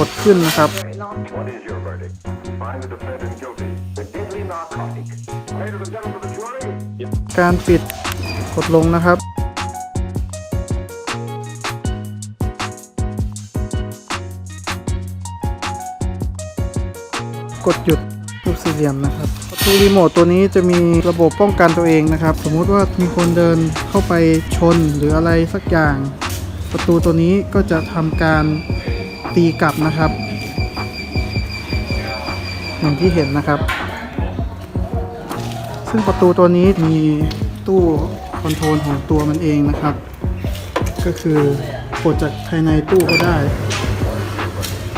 กดขึ้นนะครับ การปิดกดลงนะครับ กดหยุดรูปสี่เหลี่ยมนะครับประตูรีโมทตัวนี้จะมีระบบป้องกันตัวเองนะครับ สมมุติว่ามีคนเดินเข้าไปชนหรืออะไรสักอย่าง ประตูตัวนี้ก็จะทำการ ตีกลับนะครับ อย่างที่เห็นนะครับ ซึ่งประตูตัวนี้มีตู้คอนโทรลของตัวมันเองนะครับ ก็คือกดจากภายในตู้ก็ได้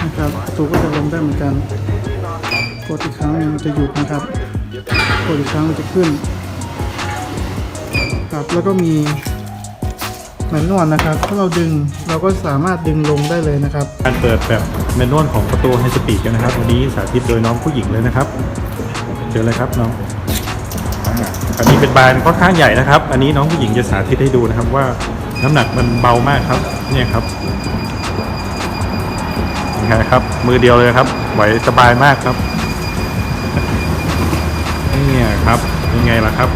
นะครับประตูก็จะลงได้เหมือนกันกดอีกครั้งหนึงมันจะหยุดนะครับกดอีกครั้งมันจะขึ้นครับแล้วก็มี แมนนวลนะครับ ถ้าเราดึงเราก็สามารถดึงลงได้เลยนะครับ การเปิดแบบแมนนวลของประตูไฮสปีดกันนะครับ วันนี้สาธิตโดยน้องผู้หญิงเลยนะครับเชิญเลยครับน้องอันนี้เป็นบานค่อนข้างใหญ่นะครับ อันนี้น้องผู้หญิงจะสาธิตให้ดูนะครับว่าน้ำหนักมันเบามากครับ เนี่ยครับยังไงครับ มือเดียวเลยครับ ไหวสบายมากครับ เนี่ยครับยังไงล่ะครับ